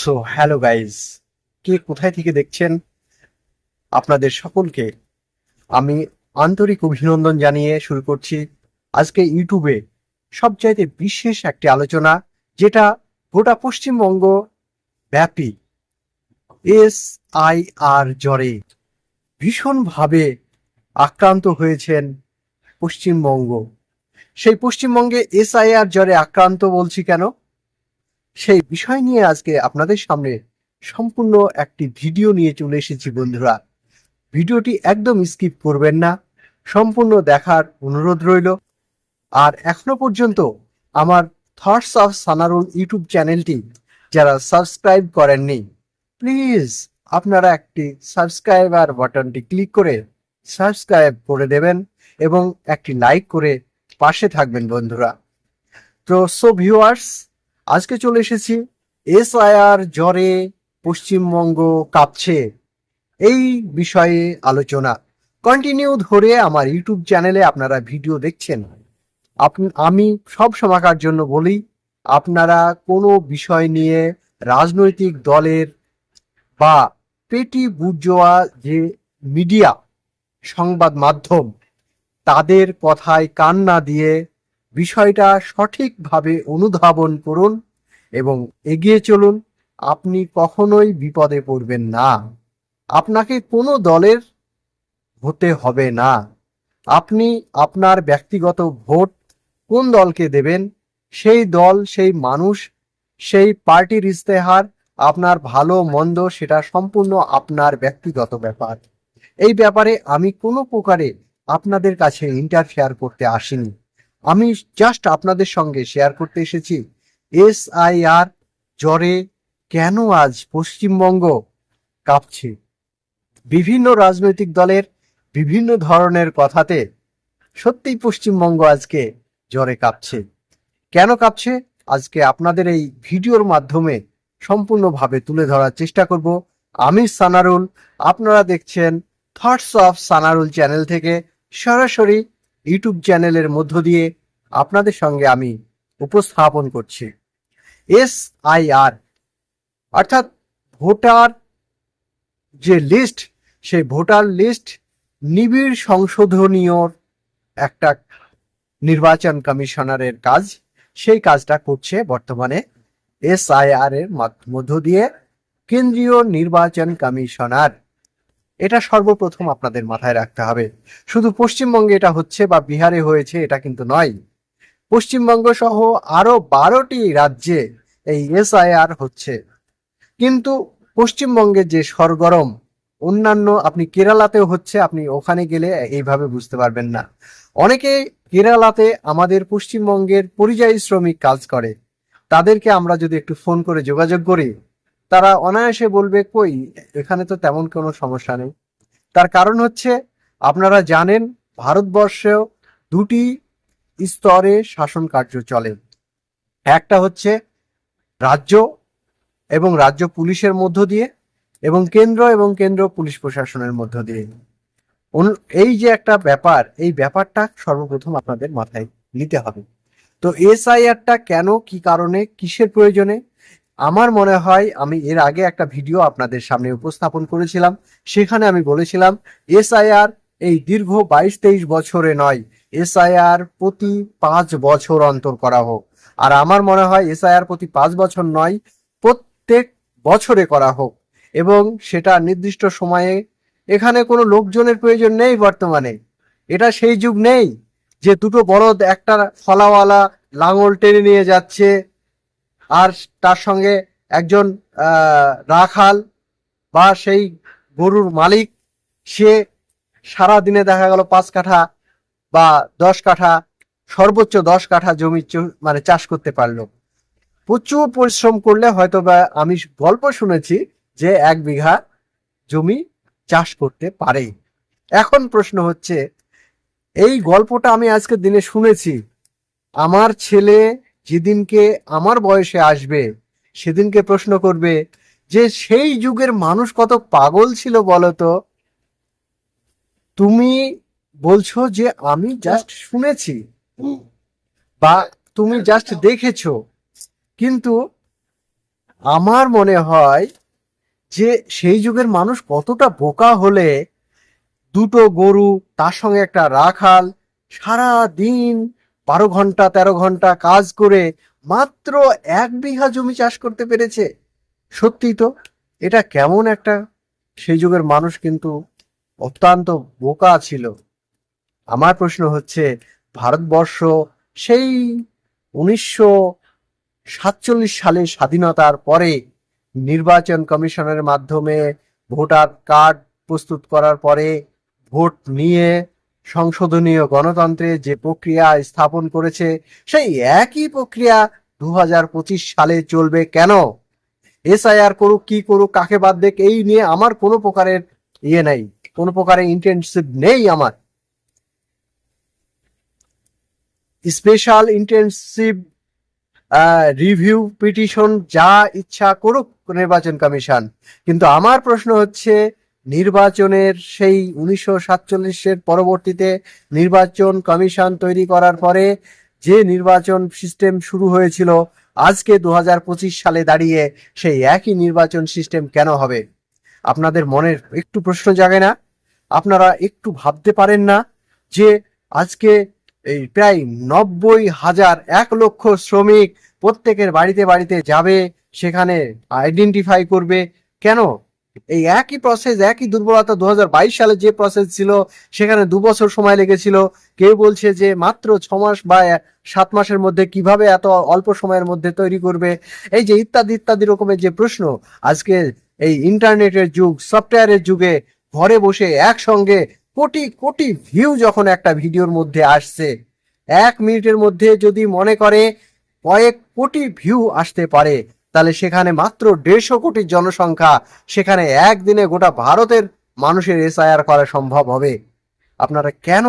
So hello guys কে কোথায় থেকে দেখছেন? আপনাদের সকলকে আমি আন্তরিক অভিনন্দন জানিয়ে শুরু করছি আজকে ইউটিউবে সবচাইতে বিশেষ একটি আলোচনা, যেটা গোটা পশ্চিমবঙ্গ ব্যাপী এস আই আর জ্বরে ভীষণভাবে আক্রান্ত হয়েছেন পশ্চিমবঙ্গ। সেই পশ্চিমবঙ্গে এসআইআর জ্বরে আক্রান্ত বলছি কেন? সেই বিষয় নিয়ে আজকে আপনাদের সামনে সম্পূর্ণ একটি ভিডিও নিয়ে চলে এসেছি বন্ধুরা। ভিডিওটি একদম স্কিপ করবেন না, সম্পূর্ণ দেখার অনুরোধ রইল। আর এখনও পর্যন্ত আমার থটস অফ সানারুল ইউটিউব চ্যানেলটি যারা সাবস্ক্রাইব করেননি, প্লিজ আপনারা একটি সাবস্ক্রাইবার বাটনটি ক্লিক করে সাবস্ক্রাইব করে দেবেন এবং একটি লাইক করে পাশে থাকবেন বন্ধুরা। তো সো ভিউয়ার্স আজকে চলে এসেছি। এসআইআর জ্বরে পশ্চিমবঙ্গ কাঁপছে। এই বিষয়ে আলোচনা। কন্টিনিউ ধরে আমার ইউটিউব চ্যানেলে আপনারা ভিডিও দেখছেন। আমি সব সময়কার জন্য বলি, আপনারা কোনো বিষয় নিয়ে রাজনৈতিক দলের বা পেটি বুর্জোয়া যে মিডিয়া, সংবাদ মাধ্যম, তাদের কথায় কান না দিয়ে বিষয়টা সঠিকভাবে অনুধাবন করুন এবং এগিয়ে চলুন। আপনি কখনোই বিপদে পড়বেন না। আপনাকে কোনো দলের হতে হবে না। আপনি আপনার ব্যক্তিগত ভোট কোন দলকে দেবেন? সেই দল, সেই মানুষ, সেই পার্টির ইস্তেহার আপনার ভালো, মন্দ, সেটা সম্পূর্ণ আপনার ব্যক্তিগত ব্যাপার। এই ব্যাপারে আমি কোনো প্রকারে আপনাদের কাছে ইন্টারফেয়ার করতে আসিনি। আমি জাস্ট আপনাদের সঙ্গে শেয়ার করতে এসেছি। এস আই আর জ্বরে কেন আজ পশ্চিমবঙ্গ কাঁপছে? বিভিন্ন রাজনৈতিক দলের বিভিন্ন ধরনের কথাতে সত্যিই পশ্চিমবঙ্গ আজকে জ্বরে কাঁপছে। কেন কাঁপছে? আজকে আপনাদের এই ভিডিওর মাধ্যমে সম্পূর্ণভাবে তুলে ধরার চেষ্টা করব। আমি সানারুল, আপনারা দেখছেন থটস অফ সানারুল চ্যানেল থেকে সরাসরি ইউটিউব চ্যানেলের মধ্য দিয়ে আপনাদের সঙ্গে আমি উপস্থাপন করছি। এস আই আর অর্থাৎ ভোটার যে লিস্ট, সেই ভোটার লিস্ট নিবিড় সংশোধনীয় একটা নির্বাচন কমিশনারের কাজ, সেই কাজটা করছে বর্তমানে এস আই এর মধ্য দিয়ে কেন্দ্রীয় নির্বাচন কমিশনার। এটা সর্বপ্রথম আপনাদের মাথায় রাখতে হবে। শুধু পশ্চিমবঙ্গে এটা হচ্ছে বা বিহারে হয়েছে এটা কিন্তু নয়। পশ্চিমবঙ্গ সহ আরও বারোটি রাজ্যে এই এসআইআর হচ্ছে। কিন্তু পশ্চিমবঙ্গে যে সরগরম, অন্যান্য আপনি কেরালাতেও হচ্ছে, আপনি ওখানে গেলে এইভাবে বুঝতে পারবেন না। অনেকে কেরালাতে আমাদের পশ্চিমবঙ্গের পরিযায়ী শ্রমিক কাজ করে। তাদেরকে আমরা যদি একটু ফোন করে যোগাযোগ করি তারা অনায়াসে বলবে, কই, এখানে তো তেমন কোনো সমস্যা নেই। তার কারণ হচ্ছে, আপনারা জানেন, ভারতবর্ষেও দুটি স্তরে শাসন কার্য চলে। একটা হচ্ছে রাজ্য এবং রাজ্য পুলিশের মধ্য দিয়ে এবং কেন্দ্র এবং কেন্দ্র পুলিশ প্রশাসনের মধ্য দিয়ে। এই যে একটা ব্যাপার, এই ব্যাপারটা সর্বপ্রথম আপনাদের মাথায় নিতে হবে। তো এসআইআরটা কেন, কি কারণে, কিসের প্রয়োজনে আমার মনে হয় আমি এর আগে একটা ভিডিও আপনাদের সামনে উপস্থাপন করেছিলাম। সেখানে আমি বলেছিলাম, এসআইআর এই দীর্ঘ বাইশ তেইশ বছরে নয়, এসআইআর প্রতি পাঁচ বছর অন্তর করা হোক। আর আমার মনে হয় এসআইআর প্রতি পাঁচ বছর নয়, প্রত্যেক বছরে করা হোক। এবং সেটা নির্দিষ্ট সময়ে, এখানে কোনো লোকজনের প্রয়োজন নেই বর্তমানে। এটা সেই যুগ নেই যে দুটো বলদ একটা ফলাওয়ালা লাঙল টেনে নিয়ে যাচ্ছে আর তার সঙ্গে একজন রাখাল বা সেই গরুর মালিক, সে সারা দিনে দেখা গেল পাঁচ কাঠা বা দশ কাঠা, সর্বোচ্চ দশ কাঠা জমি মানে চাষ করতে পারল। প্রচুর পরিশ্রম করলে হয়তো বা আমি গল্প শুনেছি যে এক বিঘা জমি চাষ করতে পারে। এখন প্রশ্ন হচ্ছে, এই গল্পটা আমি আজকে দিনে শুনেছি। আমার ছেলে যেদিনকে আমার বয়সে আসবে, সেদিনকে প্রশ্ন করবে, যে সেই যুগের মানুষ কত পাগল ছিল বলতো? তুমি বলছো যে আমি জাস্ট শুনেছি বা তুমি জাস্ট দেখেছ। কিন্তু আমার মনে হয় যে সেই যুগের মানুষ কতটা বোকা হলে দুটো গরু, তার সঙ্গে একটা রাখাল সারা দিন বারো ঘণ্টা, তেরো ঘণ্টা কাজ করে মাত্র এক বিঘা জমি চাষ করতে পেরেছে। সত্যি তো, এটা কেমন একটা? সেই যুগের মানুষ কিন্তু অত্যন্ত বোকা ছিল। আমার প্রশ্ন হচ্ছে, ভারতবর্ষ সেই উনিশশো সাতচল্লিশ সালে স্বাধীনতার পরে নির্বাচন কমিশনের মাধ্যমে ভোটার কার্ড প্রস্তুত করার পরে ভোট নিয়ে সংশোধনীয় গণতন্ত্রে যে প্রক্রিয়া স্থাপন করেছে, সেই একই প্রক্রিয়া দু হাজার পঁচিশ সালে চলবে কেন? এসআইআর করুক, কি করুক, কাকে বাদ দেখ এই নিয়ে আমার কোনো প্রকারের ইয়ে নাই, কোনো প্রকারের ইন্টেনসিভ নেই আমার। স্পেশাল ইন্টেনসিভ রিভিউ পিটিশন যা ইচ্ছা করুক, নির্বাচন কমিশন। কিন্তু আমার প্রশ্ন হচ্ছে নির্বাচনের সেই উনিশশো সাতচল্লিশের পরবর্তীতে নির্বাচন কমিশন তৈরি করার পরে যে নির্বাচন সিস্টেম শুরু হয়েছিল, আজকে দু হাজার পঁচিশ সালে দাঁড়িয়ে সেই একই নির্বাচন সিস্টেম কেন হবে? আপনাদের মনের একটু প্রশ্ন জাগে না? আপনারা একটু ভাবতে পারেন না যে আজকে এই প্রায় নব্বই হাজার এক লক্ষ শ্রমিক প্রত্যেকের বাড়িতে বাড়িতে যাবে, সেখানে আইডেন্টিফাই করবে। কেন? এই একই প্রসেস একই দুর্বলতা দু সালে যে প্রসেস ছিল, সেখানে দু বছর সময় লেগেছিল। কেউ বলছে যে মাত্র ছ মাস বা সাত মাসের মধ্যে কীভাবে এত অল্প সময়ের মধ্যে তৈরি করবে? এই যে ইত্যাদি ইত্যাদি রকমের যে প্রশ্ন, আজকে এই ইন্টারনেটের যুগ, সফটওয়্যারের যুগে ঘরে বসে একসঙ্গে কোটি কোটি ভিউ যখন একটা ভিডিওর মধ্যে আসছে, এক মিনিটের মধ্যে যদি মনে করে কয়েক কোটি ভিউ আসতে পারে তাহলে সেখানে মাত্র দেড়শো কোটি জনসংখ্যা, সেখানে একদিনে গোটা ভারতের মানুষের এসআইআর করা সম্ভব হবে। আপনারা কেন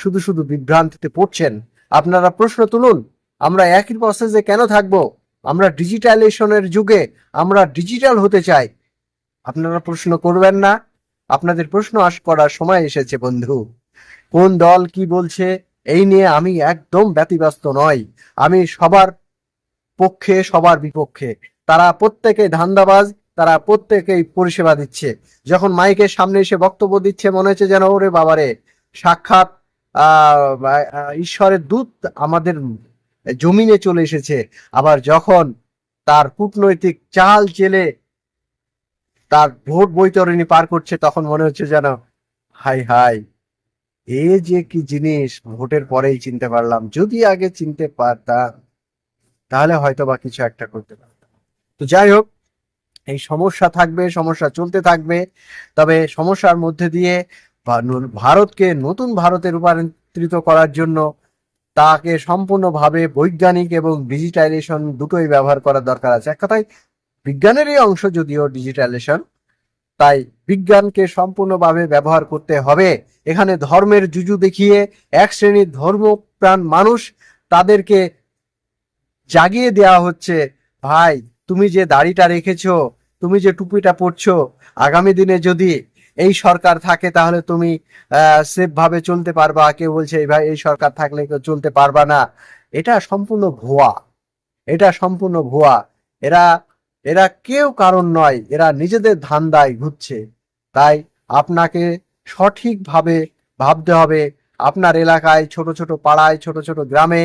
শুধু শুধু বিভ্রান্তিতে পড়ছেন? আপনারা প্রশ্ন তুলুন, আমরা একই প্রসেসে কেন থাকব? আমরা ডিজিটালাইজেশনের যুগে আমরা ডিজিটাল হতে চাই। আপনারা প্রশ্ন করবেন না, আপনাদের প্রশ্ন আস, করার সময় এসেছে বন্ধু। কোন দল কি বলছে, এই নিয়ে আমি একদম ব্যতিব্যস্ত নয় আমি সবার পক্ষে, সবার বিপক্ষে। তারা প্রত্যেকে ধান্দাবাজ, তারা প্রত্যেকেই পরিষেবা দিচ্ছে। যখন মাইকের সামনে এসে বক্তব্য দিচ্ছে, মনে হচ্ছে যেন, ওরে বাবারে, সাক্ষাৎ ঈশ্বরের দূত আমাদের জমিনে চলে এসেছে। আবার যখন তার কূটনৈতিক চাল চেলে তার ভোট বৈতরণী পার করছে, তখন মনে হচ্ছে যেন, হাই হাই, এ যে কি জিনিস, ভোটের পরেই চিনতে পারলাম। যদি আগে চিনতে পারতাম তাহলে হয়তো বা কিছু একটা করতে পারতাম। তো যাই হোক, এই সমস্যা থাকবে, সমস্যা চলতে থাকবে, তবে সমস্যার মধ্যে দিয়ে ভারতকে নতুন ভারতে রূপান্তরিত করার জন্য তাকে সম্পূর্ণভাবে বৈজ্ঞানিক এবং ডিজিটাইজেশন দুটোই ব্যবহার করার দরকার আছে। এক কথায়, বিজ্ঞানেরই অংশ যদিও ডিজিটাইজেশন তাই বিজ্ঞানকে সম্পূর্ণভাবে ব্যবহার করতে হবে। এখানে ধর্মের জুজু দেখিয়ে এক শ্রেণির ধর্মপ্রাণ মানুষ তাদেরকে জাগিয়ে দেওয়া হচ্ছে। ভাই, তুমি যে দাড়িটা রেখেছ, তুমি যে টুপিটা পরছো, আগামী দিনে যদি এই সরকার থাকে তাহলে তুমি সেফ ভাবে চলতে পারবা। কেউ বলছে, এই ভাই, এই সরকার থাকলে কেউ চলতে পারবা না। এটা সম্পূর্ণ ভুয়া। এটা সম্পূর্ণ ভুয়া। এরা এরা কেউ কারণ নয়, এরা নিজেদের ধান্দায় ঘুরছে। তাই আপনাকে সঠিকভাবে ভাবতে হবে। আপনার এলাকায় ছোট ছোট পাড়ায়, ছোট ছোট গ্রামে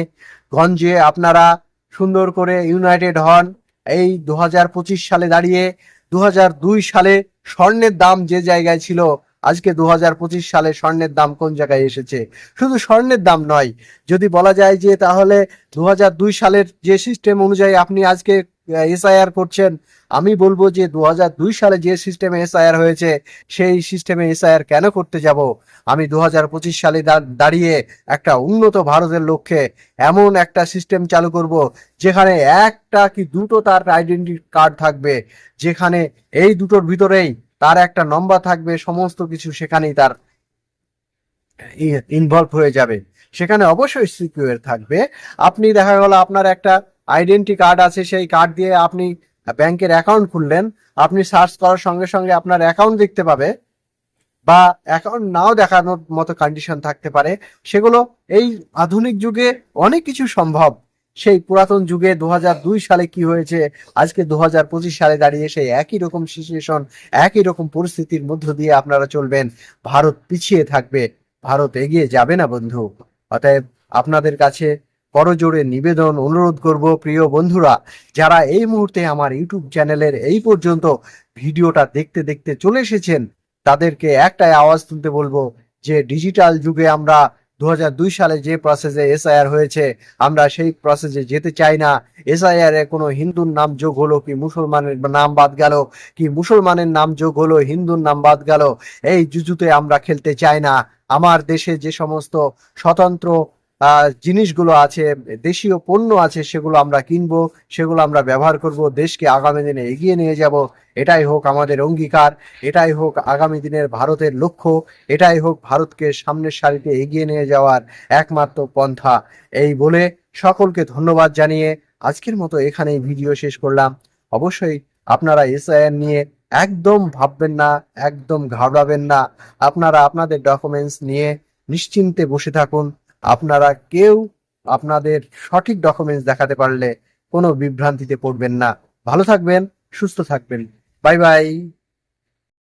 গঞ্জে আপনারা সুন্দর করে ইউনাইটেড হন। এই দু হাজার পঁচিশ সালে দাঁড়িয়ে দু হাজার দুই সালে স্বর্ণের দাম যে জায়গায় ছিল, আজকে দু হাজার পঁচিশ সালে স্বর্ণের দাম কোন জায়গায় এসেছে? শুধু স্বর্ণের দাম নয়, যদি বলা যায় যে তাহলে দু হাজার দুই সালের যে সিস্টেম অনুযায়ী আপনি আজকে এসআইআর করছেন। আমি বলব যে দু হাজার দুই সালে যে সিস্টেমে এসআইআর হয়েছে, সেই সিস্টেমে এসআইআর কেন করতে যাব? আমি দু হাজার পঁচিশ সালে দাঁড়িয়ে একটা উন্নত ভারতের লক্ষ্যে এমন একটা সিস্টেম চালু করব, যেখানে একটা কি দুটো তার আইডেন্টি কার্ড থাকবে, যেখানে এই দুটোর ভিতরেই তার একটা নম্বর থাকবে, সমস্ত কিছু সেখানেই তার ইনভলভ হয়ে যাবে। সেখানে অবশ্যই সিকিউর থাকবে। আপনি দেখা গেল আপনার একটা আইডেন্টি কার্ড আছে, সেই কার্ড দিয়ে আপনি ব্যাংকের অ্যাকাউন্ট খুললেন, আপনি সার্চ করার সঙ্গে সঙ্গে আপনার অ্যাকাউন্ট দেখতে পাবে, বা অ্যাকাউন্ট নাও দেখানোর মতো কন্ডিশন থাকতে পারে। সেগুলো এই আধুনিক যুগে অনেক কিছু সম্ভব। সেই পুরাতন যুগে দু হাজার দুই সালে কি হয়েছে, আজকে দু হাজার পঁচিশ সালে দাঁড়িয়ে সেই একই রকম সিচুয়েশন একই রকম পরিস্থিতির মধ্য দিয়ে আপনারা চলবেন। ভারত পিছিয়ে থাকবে, ভারত এগিয়ে যাবে না বন্ধু। অতএব আপনাদের কাছে করজোড়ে নিবেদন, অনুরোধ করব প্রিয় বন্ধুরা, যারা এই মুহূর্তে আমার ইউটিউব চ্যানেলের এই পর্যন্ত ভিডিওটা দেখতে দেখতে চলে এসেছেন, তাদেরকে একটাই আওয়াজ তুলতে বলব যে ডিজিটাল যুগে আমরা দু হাজার দুই সালে যে প্রসেসে এসআইআর হয়েছে, আমরা সেই প্রসেসে যেতে চাই না। এসআইআর এ কোনো হিন্দুর নাম যোগ হলো কি মুসলমানের নাম বাদ গেল, কি মুসলমানের নাম যোগ হলো, হিন্দুর নাম বাদ গেল, এই জুজুতে আমরা খেলতে চাই না। আমার দেশে যে সমস্ত স্বতন্ত্র জিনিসগুলো আছে, দেশীয় পণ্য আছে, সেগুলো আমরা কিনবো, সেগুলো আমরা ব্যবহার করব, দেশকে আগামী দিনে এগিয়ে নিয়ে যাব। এটাই হোক আমাদের অঙ্গীকার, এটাই হোক আগামী দিনের ভারতের লক্ষ্য, এটাই হোক ভারতকে সামনের সারিতে এগিয়ে নিয়ে যাওয়ার একমাত্র পন্থা। এই বলে সকলকে ধন্যবাদ জানিয়ে আজকের মতো এখানেই ভিডিও শেষ করলাম। অবশ্যই আপনারা এসআইআর নিয়ে একদম ভাববেন না, একদম ঘাবড়াবেন না। আপনারা আপনাদের ডকুমেন্টস নিয়ে নিশ্চিন্তে বসে থাকুন। আপনারা কেউ আপনাদের সঠিক ডকুমেন্টস দেখাতে পারলে কোনো বিভ্রান্তিতে পড়বেন না। ভালো থাকবেন, সুস্থ থাকবেন। Bye bye.